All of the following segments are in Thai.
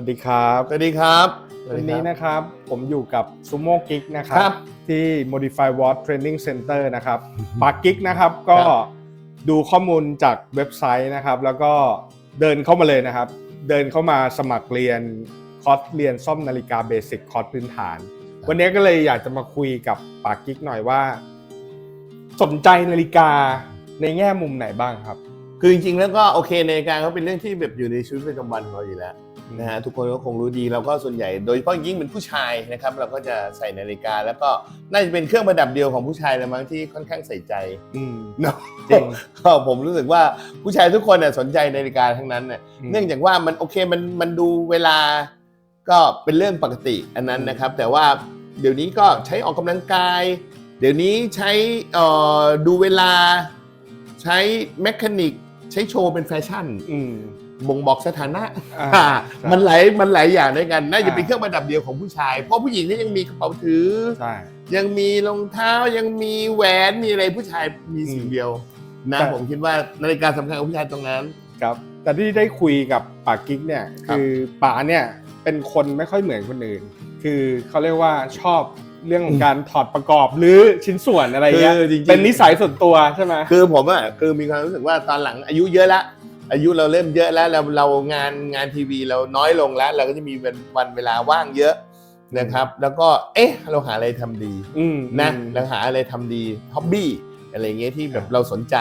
วัสดีครับสวัสดีครับ วันนี้นะครับผมอยู่กับซูโม่กิกนะครัครับ ที่ Modify Watch Training Center นะครับปากกิกนะครับก็ดูข้อมูลจากเว็บไซต์นะครับ แล้วก็เดินเข้ามาเลยนะครับ เดินเข้ามาสมัครเรียนคอร์สเรียนซ่อมนาฬิกาเบสิกคอร์สพื้นฐาน วันนี้ก็เลยอยากจะมาคุยกับปากกิกหน่อยว่า สนใจนาฬิกาในแง่มุมไหนบ้างครับ คือจริงๆแล้วก็โอเคในการเขาเป็นเรื่องที่แบบอยู่ในชีวิตประจำวันของเราอยู่แล้ว นะฮะทุกคนก็คงรู้ดีเราก็ส่วนใหญ่โดยเฉพาะยิ่งเป็นผู้ชายนะครับ เราก็จะใส่นาฬิกา แล้วก็น่าจะเป็นเครื่องประดับเดียวของผู้ชายละมั้งที่ค่อนข้างใส่ใจอืมเนาะจริงก็ผมรู้สึกว่าผู้ชายทุกคนน่ะสนใจนาฬิกาทั้งนั้นน่ะเนื่องจากว่ามันโอเคมันมันดูเวลาก็เป็นเรื่องปกติอันนั้นนะครับ แต่ว่าเดี๋ยวนี้ก็ใช้ออกกำลังกาย เดี๋ยวนี้ใช้เอ่อดูเวลา ใช้แมคานิก ใช้โชว์เป็นแฟชั่นอืม บ่งบอกสถานะอ่ามันหลายมันหลายอย่างด้วยกันน่าจะอ่าเป็นเครื่องประดับเดียวของผู้ชาย เพราะผู้หญิงนี่ยังมีกระเป๋าถือ ใช่ ยังมีรองเท้ายังมีแหวนมีอะไรผู้ชายมีสิ่งเดียวนะแต่ ผมคิดว่านาฬิกาสำคัญของผู้ชายตรงนั้น ครับ แต่ที่ได้คุยกับป๋ากิ๊กเนี่ย ครับ คือป๋าเนี่ยเป็นคนไม่ค่อยเหมือนคนอื่น คือเขาเรียกว่าชอบเรื่องของการถอดประกอบหรือชิ้นส่วนอะไรเงี้ย คือจริงๆ เป็นนิสัยส่วนตัวใช่ไหม คือผมอะคือมีความรู้สึกว่าตอนหลังอายุเยอะละ อายุเราเริ่มเยอะแล้วเราเรางานงานทีวีเราน้อยลงแล้ว เราก็จะมีวันวันเวลาว่างเยอะนะครับ แล้วก็เอ๊ะเราหาอะไรทำดีอืมนะอืมเราหาอะไรทำดีฮ็อบบี้อะไรเงี้ยที่แบบเราสนใจ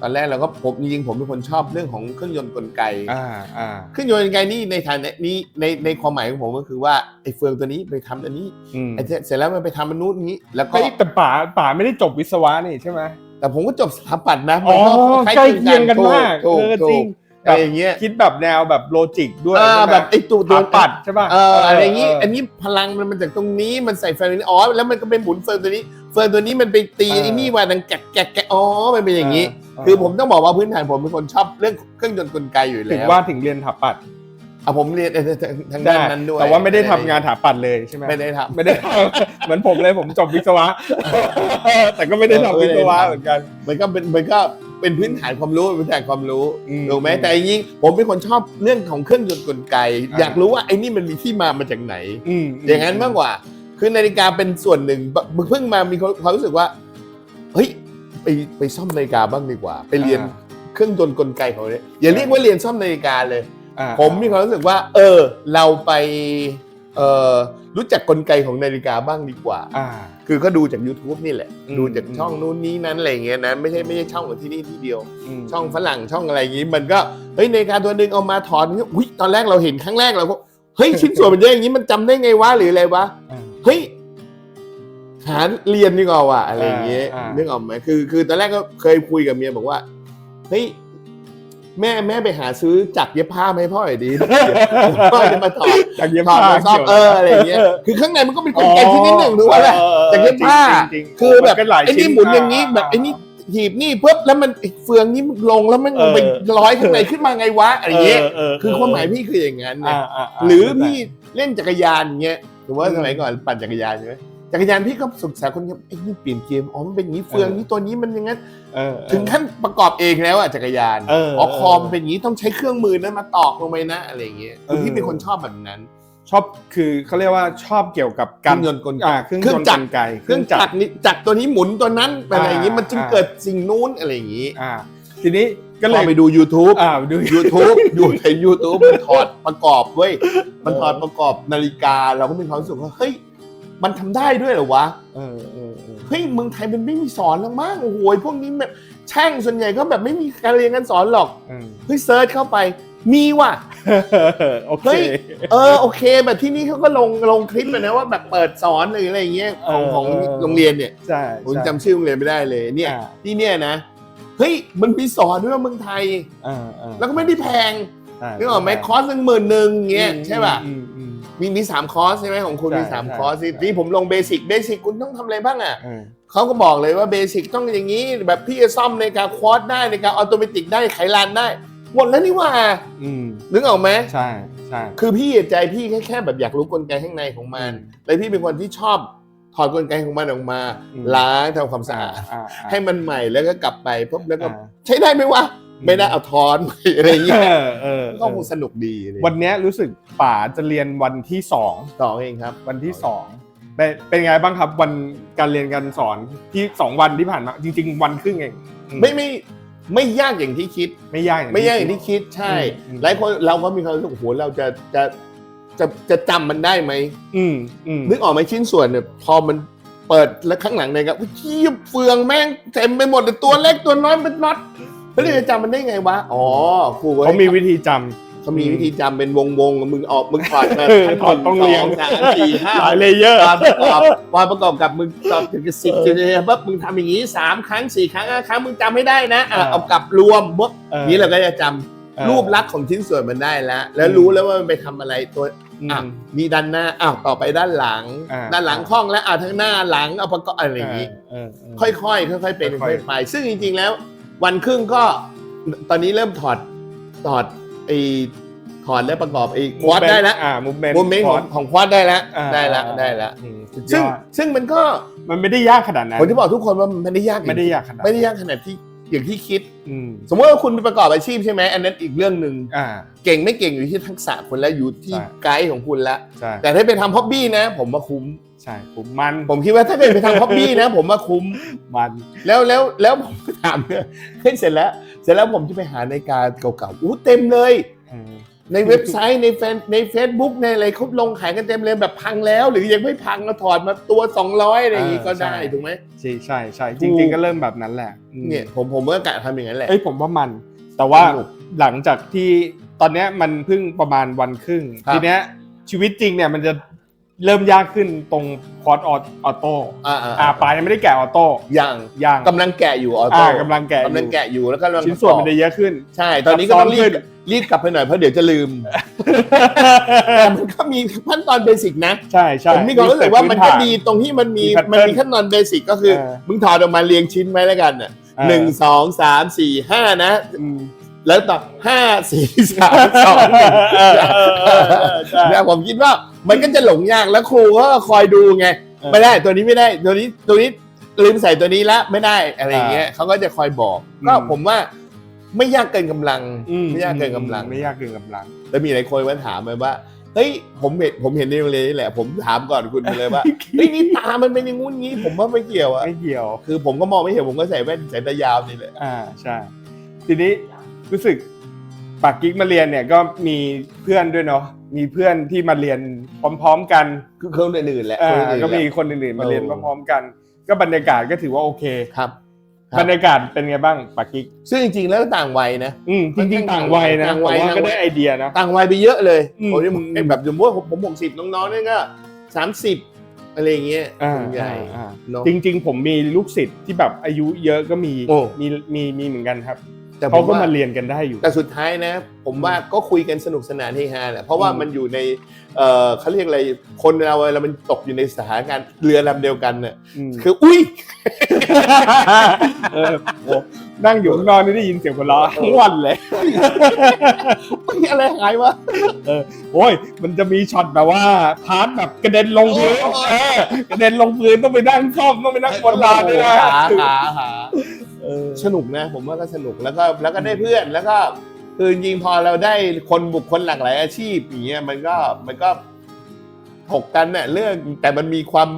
ตอนแรกเราก็ผมจริงๆผมเป็นคนชอบเรื่องของเครื่องยนต์กลไกอ่าอ่าเครื่องยนต์กลไกนี่ในฐานะนี้ในในความหมายของผมก็คือว่าไอ้เฟืองตัวนี้ไปทำอันนี้อืมไอ้เสร็จแล้วมันไปทำอันนู้นนี้ แล้วก็เฮ้ยแต่ป๋าป๋าไม่ได้จบวิศวะนี่ใช่ไหม แต่ผมก็จบสถาปัตย์นะอ๋อมันใกล้เคียงกันมากถูกเออถูจริกงอะไรอย่างเงี้ยคิดแบบแนวแบบโลจิกด้วยเออใช่ไหมแบบไอ้ตัวถาปัดใช่ป่ะเอออะไรอย่างงี้เอันนี้พลังมันมาจากตรงนี้มันใส่เฟืองนี้อ๋อแล้วมันก็ไปหมุนเฟืองตัวนี้ เฟืองตัวนี้มันไปตีเออไอ้นี่ว่าดังแกะแกะแกะอ๋อมันเป็นอย่างนี้เคือผมต้องบอกว่าพื้นฐานผมเป็นคนชอบเรื่องเครื่องยนต์กลไกอยู่ถึแล้งวว่าถึงเรียนถาปัด อะผมเรียนเอ่อทางด้านนั้นด้วยแต่ว่าไม่ได้ทำงานถาปัดเลยใช่ไหมไม่ได้ทำ ไม่ได้เหมือนผมเลยผมจบวิศวะ แต่ก็ไม่ได้ทำวิศวะเหมือนกัน มันก็เป็นมันก็เป็นพื้นฐานความรู้เป็นพื้นฐานความรู้อืมถูกไหมแต่จริงๆผมเป็นคนชอบเรื่องของเครื่องยนต์กลไก อ่า อยากรู้ว่าไอ้นี่มันมีที่มามาจากไหน อืมอย่างนั้นมากกว่า คือนาฬิกาเป็นส่วนหนึ่งมึงเพิ่งมามีความรู้สึกว่า เฮ้ยไปไปซ่อมนาฬิกาบ้างดีกว่า ไปเรียนเครื่องยนต์กลไกของเนี่ยอย่าเรียกว่าเรียนซ่อมนาฬิกาเลยอ่า ผมมีความรู้สึกว่า เออ เราไปเออรู้จักกลไกของนาฬิกาบ้างดีกว่าอ่าคือก็ดูจาก YouTube นี่แหละอืมดูจากช่องนู้นนี้นั้นอะไรอย่างเงี้ยนะ ไม่ใช่ไม่ใช่ช่องของที่นี่ที่เดียวมช่องฝรั่งช่องอะไรอย่างงี้มันก็ เฮ้ยนาฬิกาตัวหนึ่งเอามาถอดอุ้ยตอนแรกเราเห็นครั้งแรกเราก็เฮ้ยชิ้นส่วนมันเยอะอย่างนี้มันจำได้ไงวะหรืออะไรวะอ่าเฮ้ยหาเรียนดีกว่าว่ะอะไรอย่างเงี้ยอ่าอ่านึกออกไหมคือ คือตอนแรกก็เคยคุยกับเมียบอกว่า เฮ้ย แม่แม่ไปหาซื้อจักรเย็บผ้ามาให้พ่อหน่อยดีพ่อจะมาถอดจากเย็บถอดผ้ามาซ่อมเอออะไรอย่างเงี้ยคือข้างในมันก็เป็นกลไกที่นิดหนึ่งถูกไหมล่ะจากเย็บผ้าจริงๆคือแบบมันก็หลายไอ้นี่ชิ้หมุนอย่างนี้แบบไอ้นี่หีบนี่ปุ๊บแล้วมันไอ้เฟืองนี่มันลงแล้วมันเออไปร้อยข้างในขึ้นมาไงวะอะไรอย่างเงี้ยเออคือความหมายพี่คืออย่างนั้นนะอ่าอ่าาหรือพี่เล่นจักรยานอย่างเงี้ยถือว่าสมัยก่อนปั่นจักรยานใช่ไหม จักรยานพี่ก็ศึกษาคนเดียวไอ้นี่เปลี่ยนเกมอ๋อมันเป็นอย่างนี้เฟืองนี้ตัวนี้มันอย่างนั้นเออเออถึงขั้นประกอบเองแล้วอะจักรยานเอออคอมเป็นอย่างนี้ต้องใช้เครื่องมือนั้นมาตอกลงไปนะอะไรอย่างเงี้ยคือพี่เป็นคนชอบแบบนั้น ชอบคือเขาเรียกว่าชอบเกี่ยวกับเครื่การองยนต์กลไกอ่าเครื่องเครื่ยอนงต์จักกรลไกเครื่องจักรนี้จักรตัวนี้หมุนตัวนั้นอะไรอย่างงี้อ่ามัมันจึงอ่าเกิดสิ่งนู้นอะไรอย่างงี้อ่าทีนี้ก็เลพยอไปดู YouTube อ่าดู YouTube ดูใน YouTube มันถอดประกอบเว้ยมันถอดประกอบนาฬิกาเราก็มีความรู้สึกว่าเฮ้ย มันทำได้ด้วยเหรอวะเออเออเออเฮ้ยเมืองไทยมันไม่มีสอนหรอกมั้งโอ้โหพวกนี้แบบช่างส่วนใหญ่ก็แบบไม่มีการเรียนการสอนหรอกเออเฮ้ยเซิร์ชเข้าไป มีว่ะโอเคเฮ้ยเออโอเค แบบที่นี่เขาก็ลงลงคลิปไปนะว่าแบบเปิดสอนหรืออะไรอย่างเงี้ยของเออของเออโรงเรียนเนี่ยใช่ผมใช่จำชื่อโรงเรียนไม่ได้เลยเนี่ยอ่าที่เนี่ยนะเฮ้ยมันมีสอนด้วยว่าเมืองไทยเออเออแล้วก็ไม่ได้แพงใช่นึกออกไหมคอร์สหนึ่งหมื่นหนึ่งเงี้ยอืมใช่ป่ะอื มอืมมีมีสามคอร์สใช่ไหมของคุณใช่มีสามใช่คอร์สใช่ ที่ผมลงเบสิกเบสิกคุณต้องทำอะไรบ้างอะ เออ เขาก็บอกเลยว่าเบสิกต้องอย่างนี้แบบพี่จะซ่อมในการควอดได้ในการออโตเมติกได้ไขลานได้ หมดแล้วนี่หว่าอืม นึกออกไหมใช่ใช่คือพี่ใจพี่แค่แค่แบบอยากรู้กลไกข้างในของมันอืมเลยพี่เป็นคนที่ชอบถอดกลไกของมันออกมาอืมล้างทำความสะอาดอ่าอ่าให้มันใหม่แล้วก็กลับไปปุ๊บแล้วก็อ่าใช้ได้ไหมวะ ไม่ได้เอาทอนไปอะไรอย่างเงี้ยเออเออก็คงสนุกดีเลยวันเนี้ยรู้สึกป๋าจะเรียนวันที่สองต่อเองครับ วันที่สองเป็นเป็นไงบ้างครับวันการเรียนการสอนที่สองวันที่ผ่านมาจริง ๆ วันครึ่งเองอืไม่ไม่ไม่ยากอย่างที่คิด ไม่ยากอย่างไม่ยากอย่างที่คิดใช่อืมหลายคนเราก็มีความรู้สึกโอ้โหเราจะจะจะจะจำมันได้ไหมอืมอืมนึกออกไหมชิ้นส่วนเนี่ยพอมันเปิดแล้วข้างหลังเนี่ยครับเทียบเฟืองแม่งเต็มไปหมดเลยตัวเล็กตัวน้อยเป็นน็อต แล้วเราจะจำมันได้ไงวะ อ๋อครูเขามีวิธีจำ เขามีวิธีจำเป็นวงวงๆมึงออกมึงถอดมาเออถอดต้องเรียง สามสี่ห้าหลายเลเยอร์ ตอนประกอบตอนประกอบกับมึงตอบถึงสิบจุดเนี่ยปั๊บมึงทำอย่างนี้สามครั้งสี่ครั้งห้าครั้งมึงจำไม่ได้นะอะอ่าเอากลับรวมปุ๊บออนี้เราก็จะจำเออรูปลักษณ์ของชิ้นส่วนมันได้แล้ว แล้วอืมรู้แล้วว่ามันไปทำอะไรตัวอืม อะมีด้านหน้าอ้าวต่อไปด้านหลัง อ่า ด้านหลังคล่องแล้วอะทั้งหน้าหลังเอาประกอบอะไรอย่างนี้ เออเออ ค่อยๆค่อยๆเป็นค่ค่อยอยๆๆไปซึ่งจริงๆแล้ว วันครึ่งก็ตอนนี้เริ่มถอดถอดไอ้ถอดและประกอบไอ้ควอดได้แล้วอ่ามูเมนต์โมเมนต์ของของควอดได้แล้วได้แล้วได้แล้วซึ่ซึ่งงซึ่งมันก็มันไม่ได้ยากขนาดนั้นผมจะบอกทุกคนว่ามันไม่ได้ยากไม่ได้ยากขนาดไม่ได้ยากขนาดที่อย่างที่คิดอืมสมมติว่าคุณไปประกอบอาชีพใช่ไหมอันนั้นอีกเรื่องหนึ่งอ่าเก่งไม่เก่งอยู่ที่ทักษะคุณแล้วอยู่ที่ใช่ไกด์ของคุณแล้วใช่แต่ถ้าไปทำฮ็อบบี้นะ ผมว่าคุ้ม ใช่ผมมันผมคิดว่าถ้าเป็นไปทำฮ็อบบี้นะ ผมว่าคุ้ม มัน แล้วแล้วแล้วผมก็ถามเนี่ยเฮ้ยเสร็จแล้ว เสร็จแล้วผมจะไปหาในการเก่าๆอู้เต็มเลยเออในเว็บไซต์ในแฟนใน Facebook ในอะไรเขาลงขายกันเต็มเลยแบบพังแล้ว หรือยังไม่พังก็ถอดมาตัว 200อะไรอย่างงี้ก็ได้ถูกไหม ใช่ใช่ใช่ถูจกริงๆก็เริ่มแบบนั้นแหละอืมเนี่ยผมผมก็กะทำอย่างนั้นแหละ เอ้ยผมว่ามัน แต่ว่าสนุกหลังจากที่ตอนเนี้ยมันเพิ่งประมาณวันครึ่ง ครับ ทีเนี้ยชีวิตจริงเนี่ยมันจะ เริ่มยากขึ้นตรงคอร์สออโต้อ่าอ่าปลายยังไม่ได้แกะออโต้อย่างย่างกำลังแกะอยู่ออโต้อ่ากำลังแกะอกำลังยู่แกะอยู่แล้วก็กำลังชิ้นส่วนมันประกอบจะเยอะขึ้น ใช่ ตอนนี้ก็ต้องรีซับซ้อนขึ้บนรีบกลับไปหน่อยเพราะเดี๋ยวจะลืมแต่มันก็มีขั้นตอนเบสิกนะ ใช่ใช่ผมมีความรู้สึกว่ามันก็ดีตรงที่มันมีมี pattern มันมีขั้นตอนเบสิกก็คือเออมึงถอดออกมาเรียงชิ้นไว้แล้วกันน่ะเออหนึ่งสองสามสี่ห้านะอืม แล้วต่อห้าสี่สามสองหนึ่งเออเออเออเออใช่แล้วผมคิดว่ามันก็จะหลงยากแล้วครูก็คอยดูไง ไม่ได้ตัวนี้ไม่ได้ตัวนี้ตัวนี้ลืมใส่ตัวนี้ละไม่ได้อะไรอย่างเงี้ยเขาก็จะคอยบอกก็ผมว่าไม่ยากเกินกำลังไม่ยากเกินกำลัง ไม่ยากเกินกำลัง แล้วมีหลายคนมาถามมาว่าเฮ้ยผมเห็นผมเห็นในโรงเรียนนี่แหละ ผมถามก่อนคุณไปเลยว่าเฮ้ยนี่ตามันเป็นอย่างงู้นงี้ ผมว่าไม่เกี่ยวอะไม่เกี่ยว คือผมก็มองไม่เห็นผมก็ใส่แว่นสายตายาวนี่แหละอ่าใช่ ทีนี้ รู้สึกปากกิ๊กมาเรียนเนี่ยก็มีเพื่อนด้วยเนาะมีเพื่อนที่มาเรียนพร้อม ๆ กันคือคนอื่นๆแหละอ่าคนอื่นๆก็มีแหละ คนอื่นๆมาเรียนเออ พร้อมๆกัน ก็บรรยากาศก็ถือว่าโอเค ครับ ครับ บรรยากาศเป็นไงบ้างปากกิ๊กซึ่งจริงๆแล้วต่างวัยนะ อืมจริงๆต่างวัยนะต่างวัยผมว่าก็ต่างวัยได้ไอเดียนะ ต่างวัยไปเยอะเลยอืมผมยังไอ้แบบสมมติว่าผมผมหกสิบน้องๆนี่ก็สามสิบอะไรอย่างเงี้ยอ่าส่วนใหญ่อ่า เนอะจริง ๆ ผมมีลูกศิษย์ที่แบบอายุเยอะก็มีโอ้ มีมีมีเหมือนกันครับ แต่ผเขามก็ว่ามาเรียนกันได้อยู่ แต่สุดท้ายนะ ผมว่าก็คุยกันสนุกสนานเฮฮาแหละเพราะว่าอืม มันอยู่ในเอ่อเขาเรียกอะไรคนเราเวลามันตกอยู่ในสถานการณ์เรือลำเดียวกันเนี่ยมคือ อุ้ย เออโอ้นั่งอยู่ข้างนอกนี่ได้ยินเสียงหัวเราะทั้งวันเลย อะไรหายวะ โอ้ย มันจะมีช็อตแบบว่า พาร์ทแบบกระเด็นลงพื้นโอ้ย เออกระเด็นลงพื้นต้องไปนั่งซ่อมต้องไปนั่งบนลานด้วยนะ หาหาหา เออ สนุกนะ ผมว่าก็สนุกแล้วก็แล้วก็ได้เพื่อนแล้วก็คือจริงๆพอเราได้คนบุคคลหลากหลายอาชีพอย่างเงี้ยมันก็มันก็ถกกันเนี่ยเรื่องแต่มันมีความ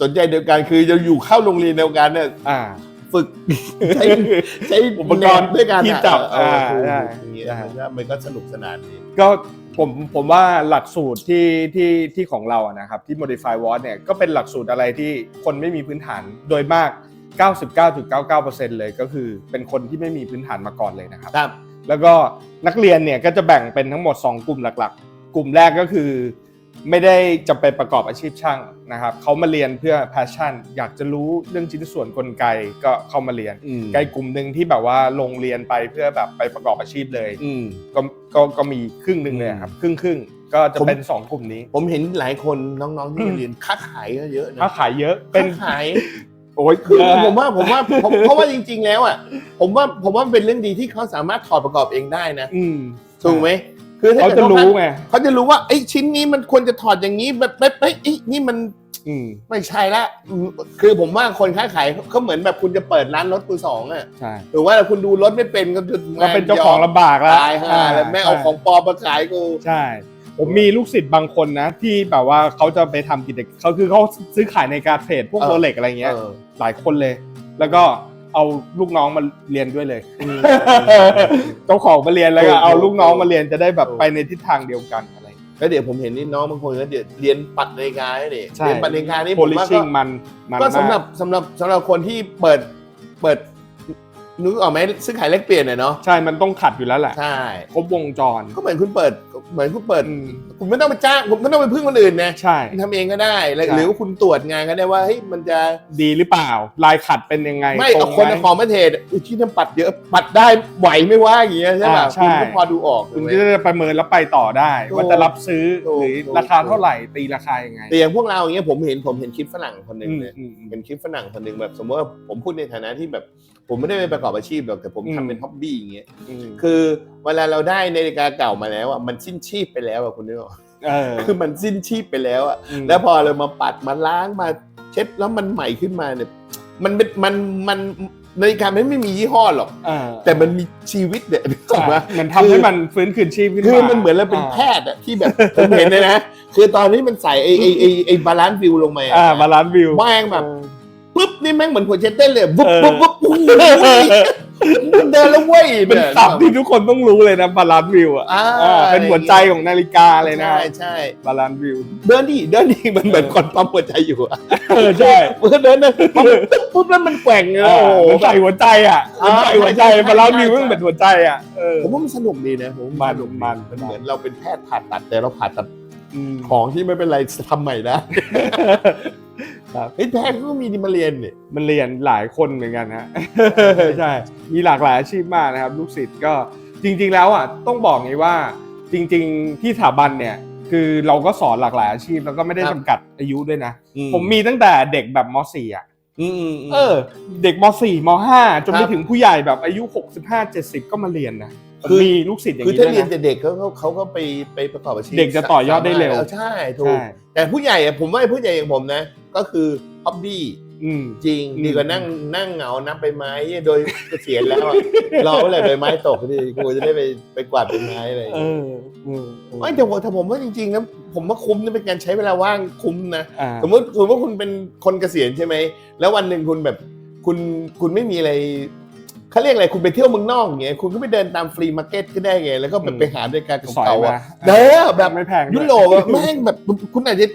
สนใจเดียวกัน คือเราอยู่เข้าโรงเรียนเดียวกันเนี่ยอ่า ฝึก ใช้ใช้อุปกรณ์ด้วยกันอะที่จับเอออ่าถูกได้อย่างเงี้ยได้ มันก็มันก็สนุกสนานดีก็ผมผมว่าหลักสูตรที่ที่ที่ของเราอะนะครับที่ Modify w a t เนี่ยก็เป็นหลักสูตรอะไรที่คนไม่มีพื้นฐานโดยมาก 99.99%เลยก็คือเป็นคนที่ไม่มีพื้นฐานมาก่อนเลยนะครับ ครับ แล้วก็นักเรียนเนี่ยก็จะแบ่งเป็นทั้งหมด 2 กลุ่มหลักๆ กลุ่มแรกก็คือ ไม่ได้จะไปประกอบอาชีพช่างนะครับเขามาเรียนเพื่อ passion อยากจะรู้เรื่องชิ้นส่วนกลไกก็เข้ามาเรียนอืมไกลกลุ่มหนึ่งที่แบบว่าลงเรียนไปเพื่อแบบไปประกอบอาชีพเลยอืม ก็ก็ก็มีครึ่งหนึ่งเลยครับครึ่งครึ่งๆก็จะผม เป็นสองกลุ่มนี้ผมเห็นหลายคนน้องๆที่มาเรียนค้าขายก็เยอะนะถ้าขายเยอะเป็นค้าขาย โอ้ยคือผมว่าผมว่าผมเพราะว่าจริง ๆ แล้วอะผมว่าผมว่ามันเป็นเรื่องดีที่เขาสามารถถอดประกอบเองได้นะอืมถูกไหมคือถ้เขากิดจะรู้ว่ไงเขาจะรู้ว่าไอ้ยชิ้นนี้มันควรจะถอดอย่างนี้แบบแบบเอ้ยเอ้ยนี่มันอืมไม่ใช่ละอืมคือผมว่าคนค้าขายเขาเหมือนแบบคุณจะเปิดร้านรถมือสองอะใช่หรือว่าคุณดูรถไม่เป็นก็จะก็เป็นเจ้าของลำบากแล้วตายห่าแล้วแม่เอาของปลอมมาขายกู ใช่ ผมมีลูกศิษย์บางคนนะ ที่แบบว่าเขาจะไปทำกิจกรรมเขาคือเขาซื้อขายในการเทรดพวกเออ โรเล็กอะไรเงี้ยเออหลายคนเลย แล้วก็เอาลูกน้องมาเรียนด้วยเลย เจ้าของมาเรียนแล้วก็ถูกเอาลูกน้องมาเรียนจะได้แบบถูกไปในทิศทางเดียวกันอะไร แล้วเดี๋ยวผมเห็นนี่น้องบางคนก็เดี๋ยวเรียนปัดนาฬิกาให้ดิใช่ เรียนปัดนาฬิกานี่โพผมลิว่าชิ่ก็งมันมันก็มากสำหรับสำหรับสำหรับคนที่เปิดเปิด นึกออกไหมซื้อขายแลกเปลี่ยนน่ะเนาะใช่มันต้องขัดอยู่แล้วแหละ ใช่ ครบวงจร ก็เหมือนคุณเปิด เหมือนคุณเปิดอืมคุณไม่ต้องไปจ้างผมไม่ต้องไปพึ่งคนอื่นนะใช่คุณทำเองก็ได้แล้วใช่ หรือว่าคุณตรวจงานก็ได้ว่าเฮ้ยมันจะดีหรือเปล่า ลายขัดเป็นยังไงไม่ตรเอางคนไหมเอาของมาเทรดอุ้ยที่นั่นปัดเยอะปัดได้ไหวไม่ว่าอย่างเงี้ยใช่ป่ะอ่าใช่ คุณก็พอดูออกคุณถูกไหม จะได้ประเมินแล้วไปต่อได้ ถูกว่าจะรับซื้อถูกหรือถูก ราคาเท่าไหร่ตีราคายังไงแต่อย่างพวกเราอย่างเงี้ยผมเห็นผมเห็นคลิปฝรั่งคนหนึ่งอืมเนี่ยอืมอืม เป็นคลิปฝรั่งคนหนึ่งแบบสมมติว่าผมพูดในฐานะที่แบบ ผมไม่ได้ไปประกอบอาชีพหรอกแต่ผมอืมทำเป็นฮ็อบบี้อย่างเงี้ยอืมคือเวลาเราได้นาฬิกาเก่ามาแล้วอะมันสิ้นชีพไปแล้วอะคุณนึกออกเออ คือมันสิ้นชีพไปแล้วอะมแล้วพอเรามาปัดมาล้างมาเช็ดแล้วมันใหม่ขึ้นมาเนี่ยมันเป็นมันมันนาฬิกามันไม่มียี่ห้อหรอก เออแต่มันมีชีวิตเนี่ยนึกออกไหมมันทำให้มันฟื้นคืนชีพขึ้นมา คือมันเหมือนเราเป็นแพทย์อะที่แบบผมเห็นเลยนะ คือตอนนี้มันใส่ไอ้ไอ้ไอ้ไอ้บาลานซ์วิวลงมาอ่าบาลานซ์วิว แม่งแบบปุ๊บ นี่แม่งเหมือนหัวใจเต้นเลยปุ๊บเออปุ๊บปุ๊บโอ้โหมันเดินแล้วเว้ยเป็นศัพท์ที่ทุกคนต้องรู้เลยนะบาลานซ์วิวอะอ่า อ่าเป็นหัวใจของนาฬิกาเลยนะใช่ใช่บาลานซ์วิวเดินดิเดินดิมันเหมือนคนปั๊มหัวใจอยู่อะเออใช่มันก็เดินนะปั๊มปุ๊บแล้วมันแกว่งเลยโอ้โอ้โหโหใส่หัวใจอะอ่าใส่หัวใจใช่ใช่บาลานซ์วิวใช่มันเป็นหัวใจอะเออ ผมว่ามันสนุกดีนะผมมันสนุกมัน มันเหมือนเราเป็นแพทย์ผ่าตัดแต่เราผ่าตัดอืม ของที่ไม่เป็นไรทำใหม่ได้ ครับเฮ้ยแพทย์ก็มีดีมาเรียนเนี่ยมันเรียนหลายคนเหมือนกันฮะ ใช่ มีหลากหลายอาชีพมากนะครับ ลูกศิษย์ก็จริง ๆ แล้วอะต้องบอกงี้ว่าจริง ๆ ที่สถาบันเนี่ย คือเราก็สอนหลากหลายอาชีพแล้วก็ไม่ได้ครับจำกัดอายุด้วยนะผมมีตั้งแต่เด็กแบบม .4 อะอืมอืม เออ เด็กม .4 ม .5 จนไปครับ ถึงผู้ใหญ่แบบอายุ 65 70 ก็มาเรียนนะ คืคืออมีลูกศิษย์อย่างคือนี้ถ้าด้วยเรียนนะ แต่เด็กเขาเขาเขาก็ไปไปประกอบอาชีพเด็กจะต่อยอดได้เร็วสามารถใช่ถูกใช่แต่ผู้ใหญ่อะผมว่าผู้ใหญ่อย่างผมนะ ก็คือฮ็อบบี้อืม จริงอืม ดีกว่านั่งนั่งเหงานับใบไม้โดยเกษียณแล้วอะรอเมื่อไหร่ใบไม้ตกทีกูจะได้ไปไปกวาดใบไม้อะไรอย่างเอเงี้ยออืมไม่แต่ผมแต่ผมว่าจริงๆนะผมว่าคุ้มนะเป็นการใช้เวลาว่างคุ้มนะอ่า สมมติสมมติว่าคุณเป็นคนเกษียณใช่ไหม แล้ววันหนึ่งคุณแบบคุณคุณไม่มีอะไร เขาเรียกอะไรคุณไปเที่ยวเมืองนอกอย่างเงี้ยคุณก็ไปเดินตามฟรีมาร์เก็ตก็ได้ไงแล้วก็แบบอืมไปหาด้วยการสอยเก่าๆมา อะเด้อแบบไม่แพงด้วย ยุโรปอะแม่งแบบคุณอาจจะ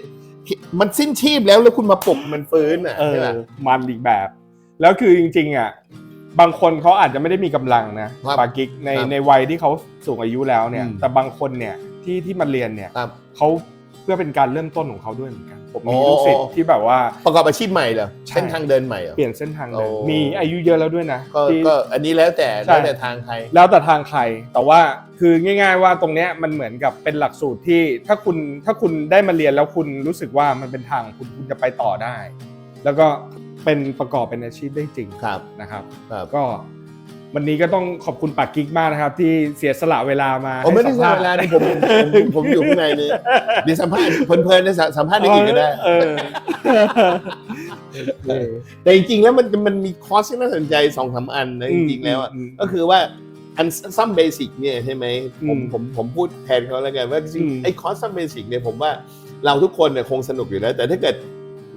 มันสิ้นชีพแล้วแล้วคุณมาปลุกมันฟื้นอะเอใช่อป่ะมันอีกแบบ แล้วคือจริง ๆ อะ บางคนเขาอาจจะไม่ได้มีกำลังนะครับปากิกในครับในวัยที่เขาสูงอายุแล้วเนี่ย อืม แต่บางคนเนี่ยที่ที่มาเรียนเนี่ยครับ เขาเพื่อเป็นการเริ่มต้นของเขาด้วยเหมือนกัน ผมมีโอ้ลูกศิษย์ที่แบบว่า ประกอบอาชีพใหม่เหรอใช่เส้นทางเดินใหม่เหรอ เปลี่ยนเส้นทางเลยโอ้ มีอายุเยอะแล้วด้วยนะก็ที่ ก็อันนี้แล้วแต่ใช่ แล้วแต่ทางใคร แล้วแต่ทางใคร แต่ว่าคือง่าย ๆ ว่าตรงเนี้ยมันเหมือนกับเป็นหลักสูตรที่ถ้าคุณถ้าคุณได้มาเรียนแล้วคุณรู้สึกว่ามันเป็นทางคุณคุณจะไปต่อได้ แล้วก็เป็นประกอบเป็นอาชีพได้จริงครับนะครับ ครับ ก็ วันนี้ก็ต้องขอบคุณปากกิ๊กมากนะครับ ที่เสียสละเวลามาโอ้ไม่ได้ให้ใช้สัภษณ์ เวลานี่ผมผมผมอยู่ข้างในนี่ดีสัมภาษณ์เพลินๆนะสัมภาษณ์ได้อีกก็ได้ เออเออ แต่จริงๆแล้วมันมันมีคอร์สที่น่าสนใจสองสามอันนะจริงๆแล้วอะมก็คือว่าอันซัมเบสิกเนี่ยใช่ไหมผมอืมผมผมพูดแทนเขาแล้วกันว่าจริงอืม ๆไอ้คอร์สซัมเบสิกเนี่ยผมว่าเราทุกคนเนี่ยคงสนุกอยู่แล้ว แต่ถ้าเกิด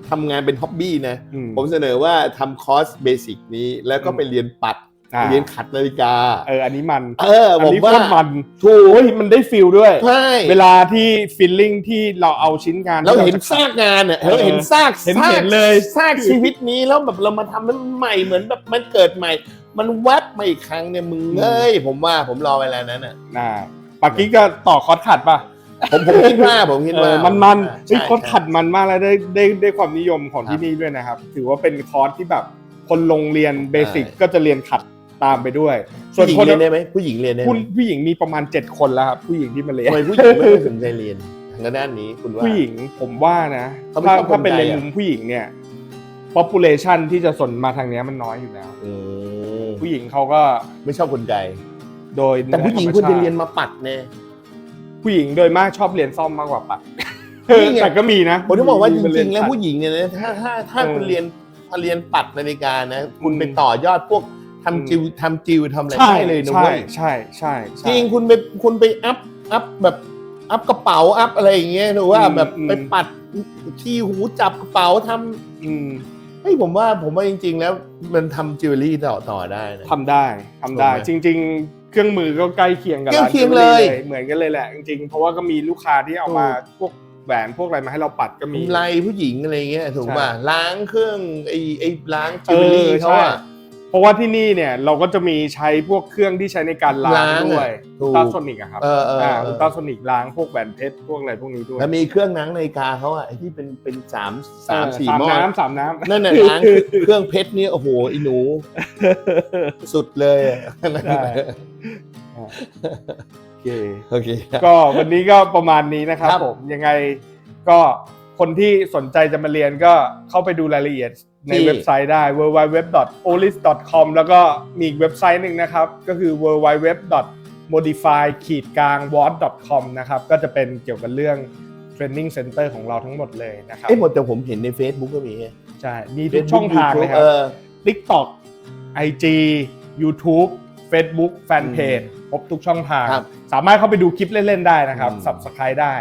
ทำงานเป็นฮ็อบบี้นะ อืมผมเสนอว่าทำคอร์สเบสิกนี้แล้วก็อืมไปเรียนปัด อ่าเรียนขัดนาฬิกา เอออันนี้มัน เอออันผมนี้ว่าโคตรมันถูกโอ้ยมันได้ฟิลด้วยใช่เวลาที่ฟิลลิ่งที่เราเอาชิ้นงานเราเห็นที่ซากงานเนี่ยเออเราเห็นซากเห็นซากเห็นเลยซากชีวิตนี้แล้วแบบเรามาทำมันใหม่เหมือนแบบมันเกิดใหม่ มันแวบมาอีกครั้งเนี่ยมึงเอ้ยผมว่าผมรอเวลานั้นอะน่าปากกิ๊กก็ต่อคอร์สขัดป่ะผมผมคิดว่าผมคิดเอว่าอมันมันใช่เฮ้ยคอร์สใช่ขัดมันมากแล้วได้ได้ได้ความนิยมของครัที่บนี่ด้วยนะครับ ถือว่าเป็นคอร์สที่แบบคนลงเรียนเบสิกใช่ก็จะเรียนขัด ตามไปด้วย ส่วนผู้หญิงคนเรียนได้ไหมผู้หญิงเรียนได้ไหมผู้ผู้หญิงมีประมาณ 7 คนแล้วครับผู้หญิงที่มาเรียนทำไมผู้หญิงไม่ค่อยสนใจเรียนทางด้านนี้คุณว่า ผู้หญิงผมว่านะเขาไม่ถ้าชอบถ้าเป็นคนไทในยอะ มุมผู้หญิงเนี่ย population ที่จะสนมาทางเนี้ยมันน้อยอยู่แล้วอืมผู้หญิงเขาก็ไม่ชอบคนไกลโดยแต่ผู้หญิงธรรมควรจะชาติเรียนมาปัดแน่ ผู้หญิงโดยมากชอบเรียนซ่อมมากกว่าปัดนี่ไง แต่ก็มีนะผมถึงบอกว่าจมีริงๆ แล้วปัดผู้หญิงเนี่ยนะถ้าถ้าถ้าเออคุณเรียนพอเรียนปัดนาฬิกานะ คุณอืมไปต่อยอดพวก ทำจิวทำจิวทำอะไรใช่ได้เลยนะใช่เว้ยใช่ใช่ใช่จริงคุณไปคุณไปอัพอัพแบบอัพกระเป๋าอัพอะไรอย่างเงี้ยหรือว่าอืมแบบอืม ไปปัดที่หูจับกระเป๋าทำอืมเฮ้ยผมว่าผมว่าจริง ๆ แล้วมันทำจิวเวลรี่ต่อต่อได้นะ ทำได้ทำได้ ถูกไหมจริง ๆ เครื่องมือก็ใกล้เคียงกับใกล้ร้านเคียงจวเลยเหมือนกันเลยแหละ จริงๆ เพราะว่าก็มีลูกค้าที่เอามาพวกแหวนพวกอะไรมาให้เราปัดก็มี กำไรผู้หญิงอะไรเงี้ยถูกใช่ป่ะล้างเครื่องไอ้ไอ้ล้างจิวเวลรี่เออเขาใช่ อะ เพราะว่าที่นี่เนี่ยเราก็จะมีใช้พวกเครื่องที่ใช้ในการล้างล้างด้วยอะถูกอุลตราโซนิกอะครับเออเออเอออ่อุลตราโซนิกล้างพวกแหวนเพชรพวกอะไรพวกนี้ด้วยแล้วมีเครื่องนังนาฬิกาเขาอะไอ้ที่เป็นเป็นสามสามเออสี่สามหม้อน้ำสามน้ำ นั่นน่ะล้างเครื่องเพชรนี่โอ้โหอีหนู สุดเลยอะใช่ โอเค โอเค ก็วันนี้ก็ประมาณนี้นะครับครับ ผมยังไงก็คนที่สนใจจะมาเรียนก็เข้าไปดูรายละเอียด ในที่เว็บไซต์ได้ www.olis.com แล้วก็มีอีกเว็บไซต์หนึ่งนะครับ ก็คือ www.modify-watt.com นะครับ ก็จะเป็นเกี่ยวกับเรื่อง training center ของเราทั้งหมดเลยนะครับเอ้หมดแต่ผมเห็นใน Facebook ก็มีไงใช่ มีทุกช่องทางเลยคเอรับอ TikTok IG YouTube Facebook Fanpage ครบทุกช่องทางครับสามารถเข้าไปดูคลิปเล่น ๆ ได้นะครับอืม Subscribe ได้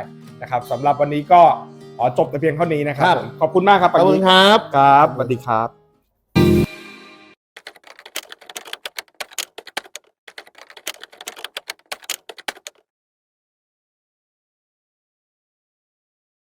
นะครับสำหรับวันนี้ก็ข อจบแต่เพียงเท่านี้นะครับครับ ผมขอบคุณมากครับขอบคุณครับ ครับสวัสดีครับ